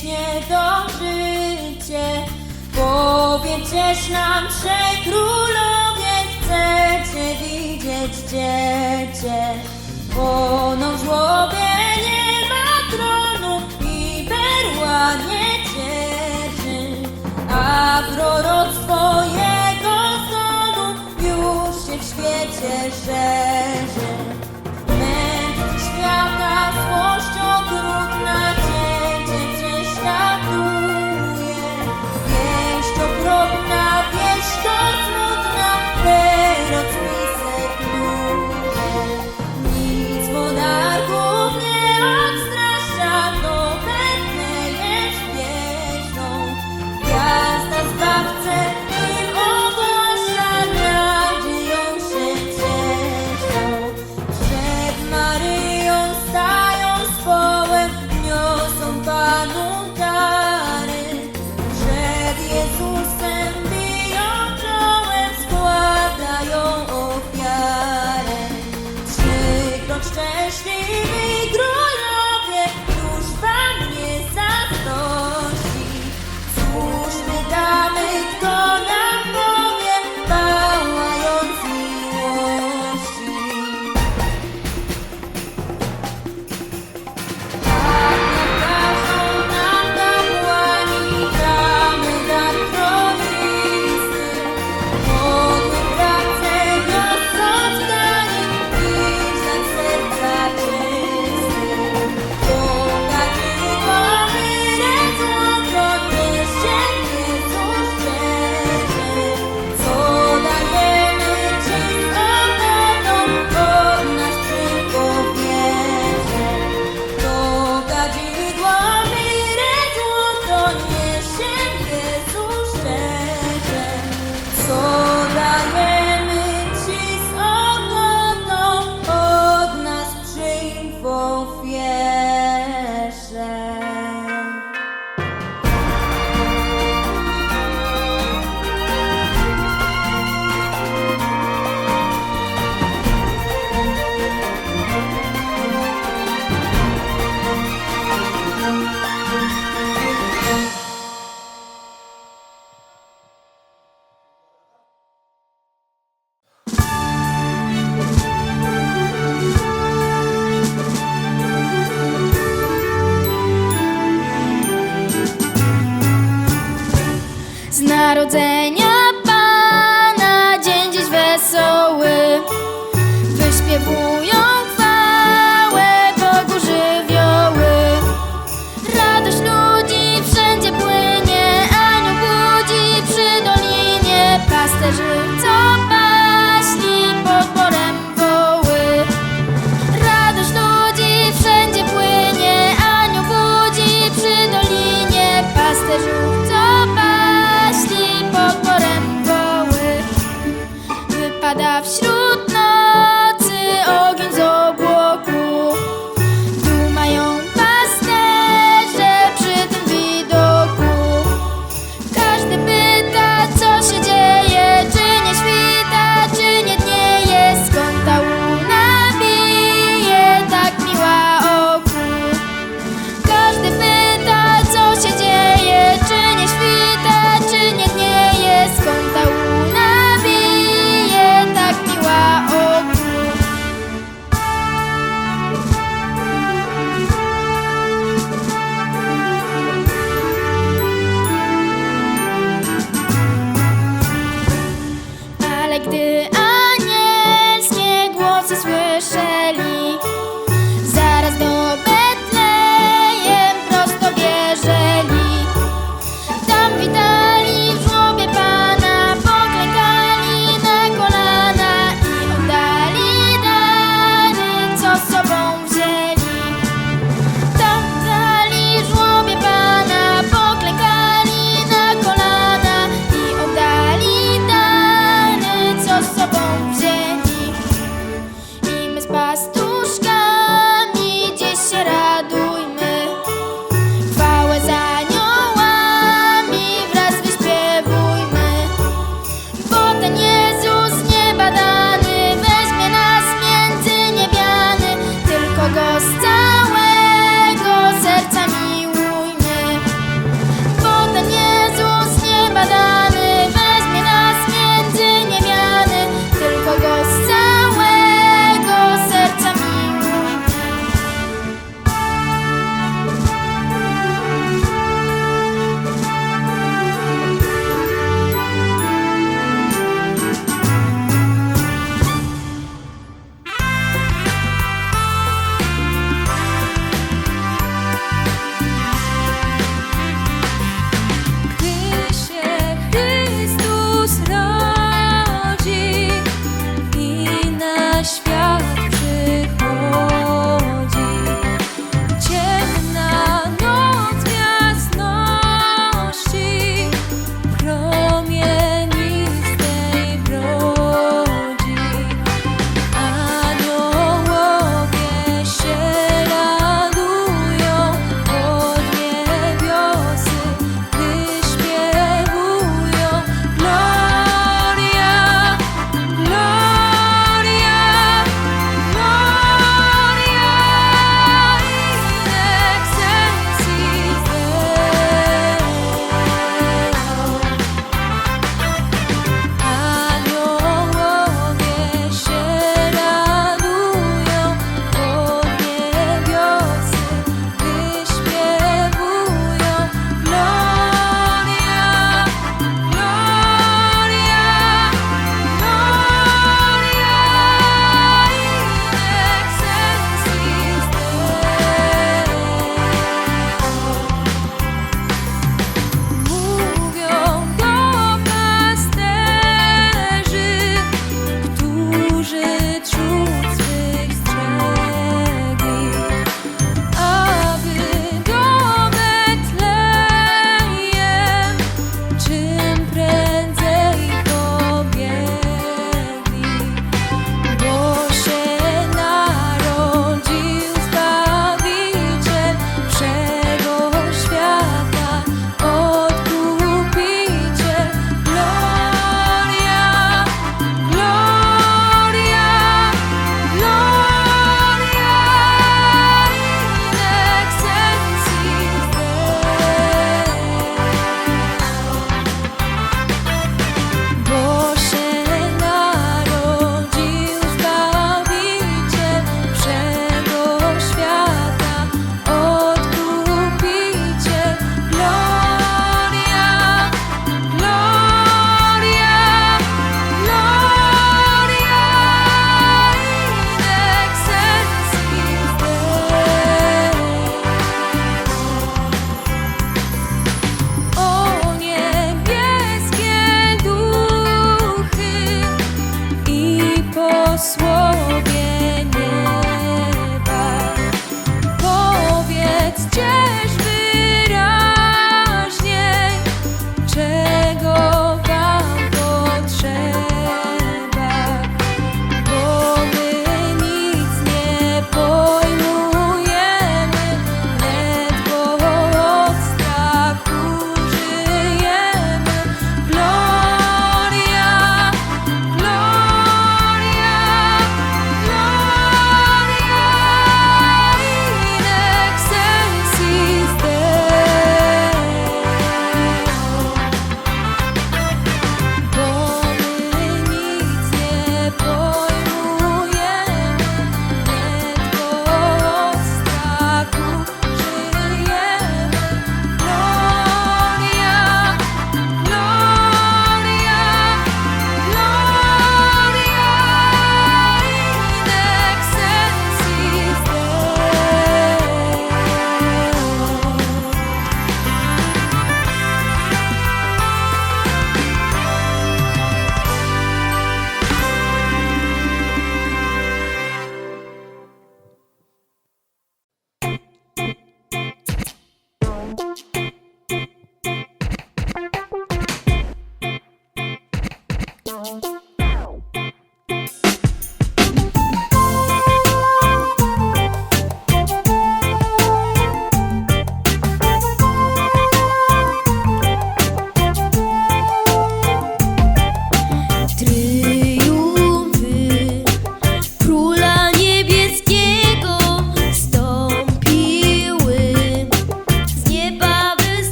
wiecznie to życie. Powiedzesz nam, że królowie chcecie widzieć dziecię. Ponoć w łobie nie ma tronu i perła nie cieszy, a proroctwo jego już się w świecie szerzy.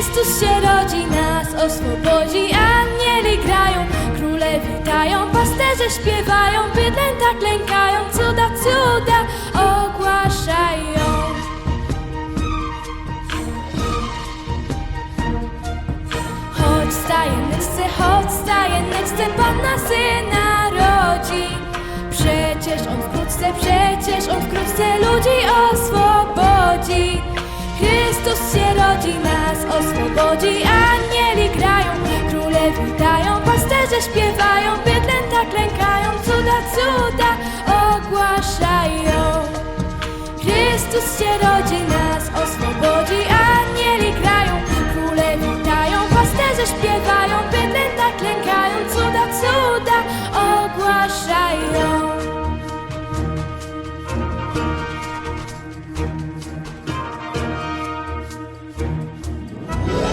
Chrystus się rodzi, nas oswobodzi, anieli grają Króle witają, pasterze śpiewają, bydlęta klękają Cuda, cuda ogłaszają Chodź stajeneczce, chodź stajeneczce, Panna syna rodzi. Przecież on wkrótce, przecież on wkrótce cuda, ogłaszają. Chrystus się rodzi, nas oswobodzi, anieli grają, króle witają, pasterze śpiewają, bydlęta klękają, cuda, cuda ogłaszają.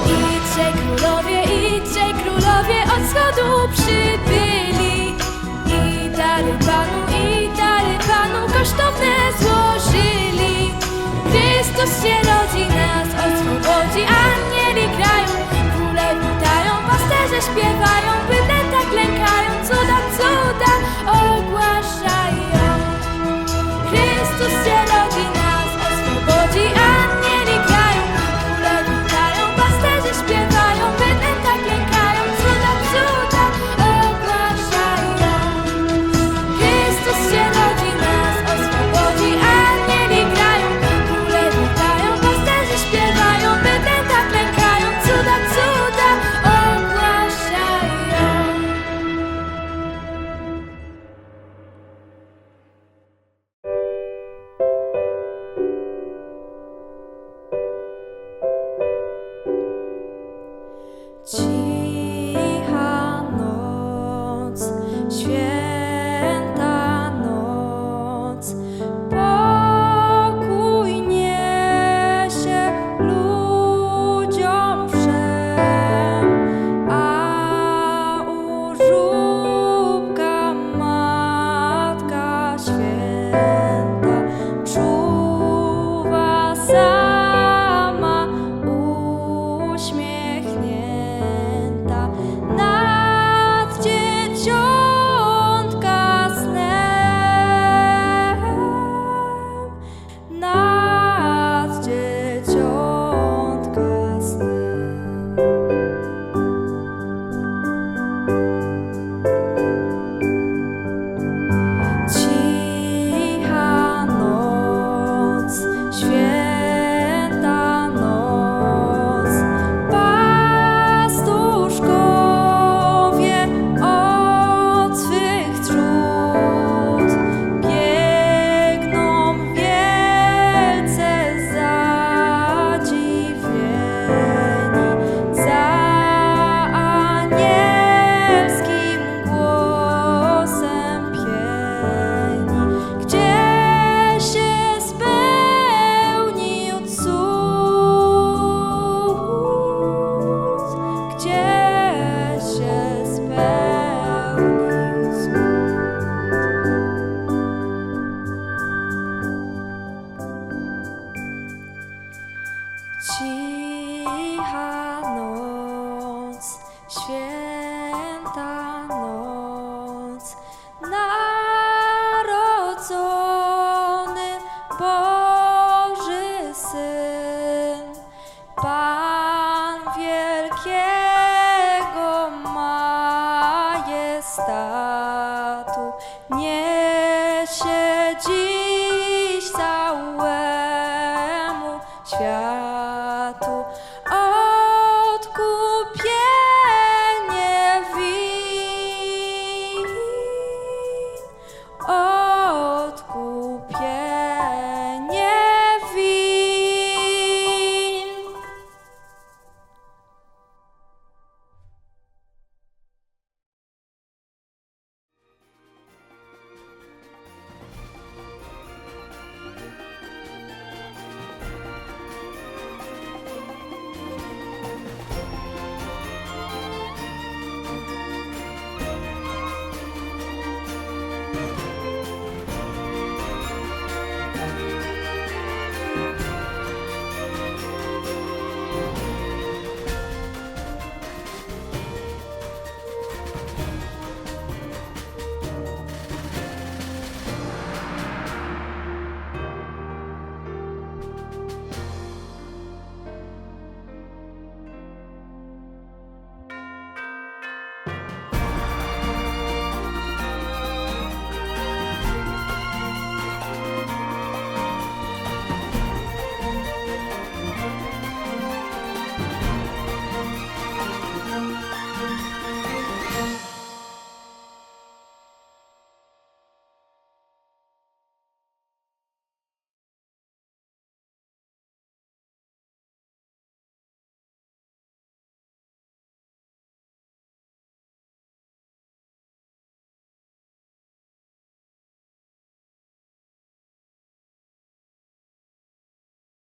Idźcie królowie, idźcie królowie, od wschodu przybyli dary Panu, i dary Panu kosztowne złożyli. Chrystus się rodzi, nas oswobodzi, anieli grają, króle witają, pasterze śpiewają, 年。